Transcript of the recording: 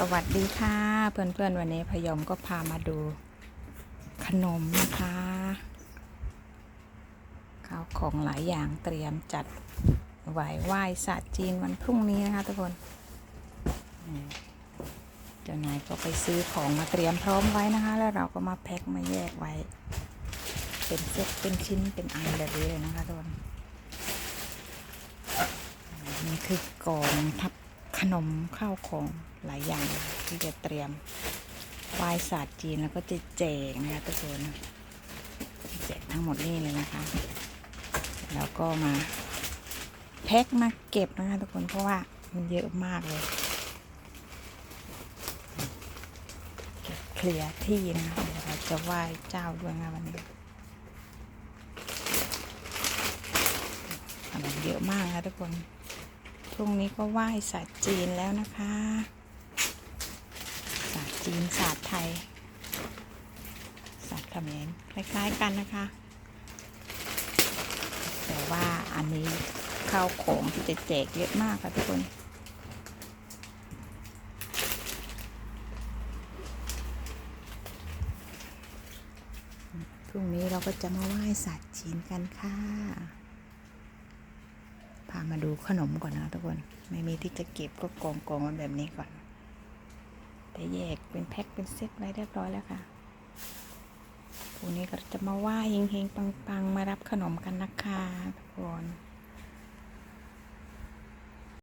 สวัสดีค่ะ เพื่อนๆ วันนี้พยอมก็พามาดู ขนมนะคะข้าวของหลายอย่างเตรียมจัดไหวไหว้ศาสตร์จีนวันพรุ่งนี้นะคะทุกคนเจ้านายก็ไปซื้อของมาเตรียมพร้อมไว้นะคะ แล้วเราก็มาแพ็คมาแยกไว้ เป็นเซตเป็นชิ้นเป็นอันแบบนี้เลยนะคะทุกคนนี่คือกองทับ ขนมข้าวของหลายอย่างที่จะเตรียมไหว้ศาสตร์จีนแล้วก็จะแจกนะคะทุกคนแจกทั้งหมดนี่เลยนะคะ แล้วก็มาแพ็คมาเก็บนะคะทุกคนเพราะว่ามันเยอะมากเลยเก็บเคลียร์ที่นะคะเราจะไหว้เจ้าด้วยนะวันนี้ขนมเยอะมากนะทุกคน พรุ่งนี้ก็ไหว้ศาสตร์จีนแล้วนะคะศาสตร์จีนศาสตร์ไทยศาสตร์เขมรคล้ายๆกันนะคะ แต่ว่าอันนี้ข้าวของที่จะแจกเยอะมากค่ะทุกคนพรุ่งนี้เราก็จะมาไหว้ศาสตร์จีนกันค่ะามาดูขนมก่อนนะทุกคน ไม่มีที่จะเก็บก็กองกองมันแบบนี้ก่อน แต่แยกเป็นแพ็คเป็นเซตไว้เรียบร้อยแล้วค่ะพรุ่งนี้ก็จะมาไหว้เฮงๆปังๆ มารับขนมกันนะคะทุกคน